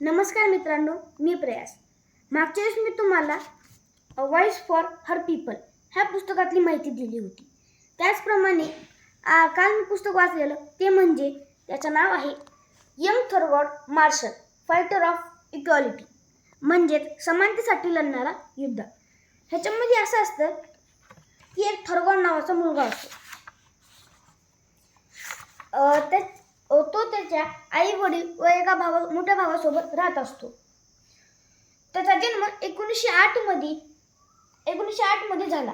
नमस्कार मित्रांनो मी प्रयास. मागच्या वेळेस मी तुम्हाला वॉइस फॉर हर पीपल ह्या पुस्तकातली माहिती दिली होती. त्याचप्रमाणे आ, काल मी पुस्तक वाचलेलं ते म्हणजे त्याचं नाव आहे young Thurgood Marshall fighter of equality म्हणजेच समानतेसाठी लढणारा युद्ध. ह्याच्यामध्ये असं असतं की एक थरगॉड नावाचा मुलगा असतो. त्या तो त्याच्या आई वडील व एका भावा मोठ्या भावासोबत राहत असतो. त्याचा जन्म एकोणीसशे आठमध्ये एकोणीसशे आठमध्ये झाला.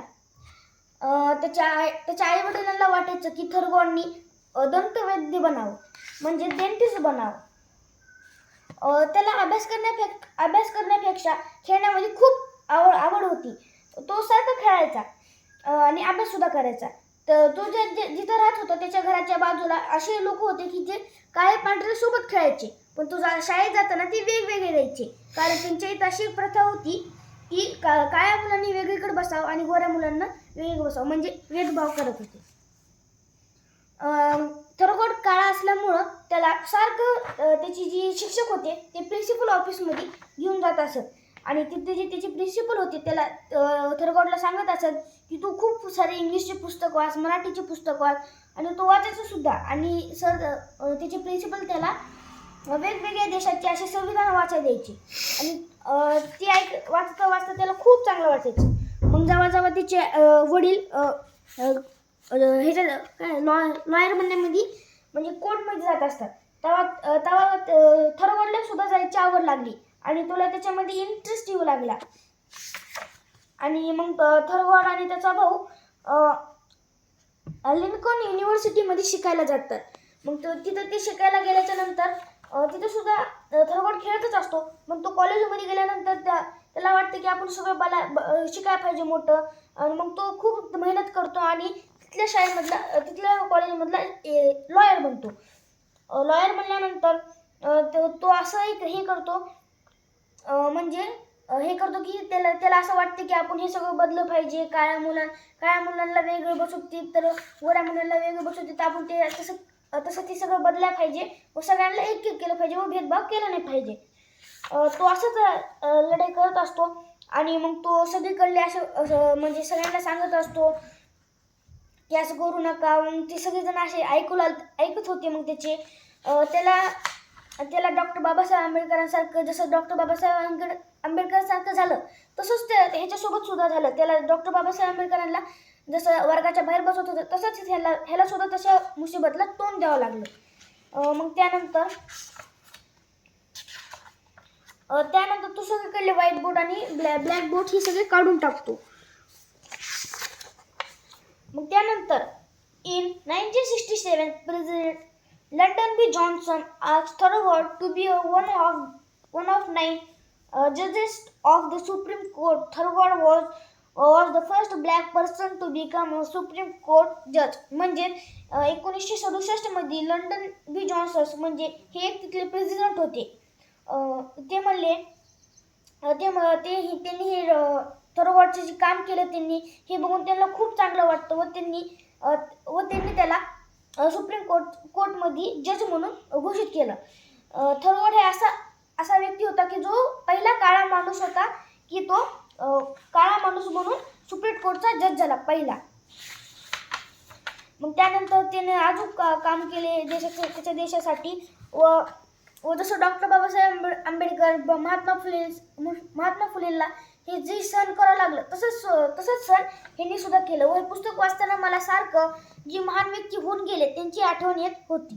त्याच्या आई त्याच्या आई वडिलांना वाटायचं की थरगोंनी दंतवैद्य बनावं म्हणजे डेंटिस्ट बनावं. त्याला अभ्यास करण्यापे अभ्यास करण्यापेक्षा खेळण्यामध्ये खूप आवड आवड होती. तो सारखा खेळायचा आणि अभ्याससुद्धा करायचा. तर तो जे जिथं राहत होता त्याच्या घराच्या बाजूला असे लोक होते की जे काळे पांढरे सोबत खेळायचे. पण तो जा- शाळेत जाताना ते वेगवेगळे द्यायचे. कारण त्यांच्या इथं अशी प्रथा होती की का काळ्या मुलांनी वेगळीकडे बसावं आणि गोऱ्या मुलांना वेगळं बसावं. म्हणजे भेदभाव करत होते. थोडंफार काळा असल्यामुळं त्याला सारखं त्याची जी शिक्षक होते ते प्रिन्सिपल ऑफिसमध्ये घेऊन जात असत. आणि तिथे जी तिची प्रिन्सिपल होती त्याला थरगोडला सांगत असत की तू खूप सारे इंग्लिशचे पुस्तक वाच मराठीचे पुस्तक वाच आणि तो वाचायचं सुद्धा. आणि सर त्याचे प्रिन्सिपल त्याला वेगवेगळ्या देशाचे असे संविधान वाचायला द्यायचे. आणि ती ऐक वाचता वाचता त्याला खूप चांगलं वाचायचं. मग जेव्हा जेव्हा तिचे वडील ह्याच्या काय लॉ लॉयर बनण्यामध्ये म्हणजे कोर्टमध्ये जात असतात. तेव्हा तेव्हा थरवडला सुद्धा जायची आवड लागली. आणि तुला त्याच्यामध्ये इंटरेस्ट येऊ लागला. आणि मग थरवड आणि त्याचा भाऊ लिंकॉन युनिव्हर्सिटीमध्ये शिकायला जातात. मग तो तिथं ते शिकायला गेल्याच्यानंतर तिथं सुद्धा थरवड खेळतच असतो. मग तो कॉलेजमध्ये गेल्यानंतर त्या त्याला वाटतं की आपण सगळं बला ब- शिकायला पाहिजे मोठं. आणि मग तो खूप मेहनत करतो आणि तिथल्या शाळेमधला तिथल्या कॉलेजमधला लॉयर बनतो. लॉयर बनल्यानंतर तो तो असं एक हे करतो म्हणजे हे करतो की त्याला त्याला असं वाटतं की आपण हे सगळं बदलं पाहिजे. काळ्या मुला काळ्या मुलांना वेगळं बसवते तर गोऱ्या मुलांना वेगळं बसवते तर आपण ते तसं तसं ते सगळं बदलायला पाहिजे. व सगळ्यांना एक केलं पाहिजे व भेदभाव केला नाही पाहिजे. तो असंच लढाई करत असतो आणि मग तो सगळीकडले असं असं म्हणजे सगळ्यांना सांगत असतो की असं करू नका. मग ते सगळेजण असे ऐकू लाग ऐकत होते मग त्याचे. त्याला त्याला डॉक्टर बाबासाहेब आंबेडकरांसारखं जसं डॉक्टर बाबासाहेब आंबेड आंबेडकरांसारखं झालं तसंच ते ह्याच्यासोबत सुद्धा झालं. त्याला डॉक्टर बाबासाहेब आंबेडकरांना जसं वर्गाच्या बाहेर बसवत होतं तसंच ह्याला ह्याला सुद्धा तशा मुसीबतला तोंड द्यावं लागलं. मग त्यानंतर त्यानंतर तो सगळीकडले व्हाईट बोर्ड आणि ब्लॅ ब्लॅक बोर्ड हे सगळे काढून टाकतो. मग त्यानंतर in nineteen sixty seven Lyndon Lyndon B Johnson Thurgood to to be one of one of nine जजेस of the supreme court Thurgood was was the first black person to become a supreme court जज म्हणजे uh, एकोणीसशे सदुसष्टमध्ये London बी Johnson's म्हणजे हे एक तिथले president होते. Uh, ते म्हणले uh, ते म- ते त्यांनी हे थरोवाडचे जे काम केलं त्यांनी हे बघून त्यांना खूप चांगलं वाटतं व त्यांनी व त्यांनी त्याला सुप्रीम कोर्ट कोर्टमध्ये जज म्हणून घोषित केलं. थरवड हे असा असा व्यक्ती होता की जो पहिला काळा माणूस होता की तो काळा माणूस म्हणून सुप्रीम कोर्टचा जज झाला पहिला. मग त्यानंतर त्याने अजून का काम केले देशाच्या त्याच्या देशासाठी व व जसं डॉक्टर बाबासाहेब आंबे- आंबेडकर महात्मा फुले महात्मा फुलेला हे जे सण करावं लागलं तसंच तसंच सण ह्यांनी सुद्धा केलं. व हे पुस्तक वाचताना मला सारखं जी महान व्यक्ती होऊन गेले त्यांची आठवण येत होती.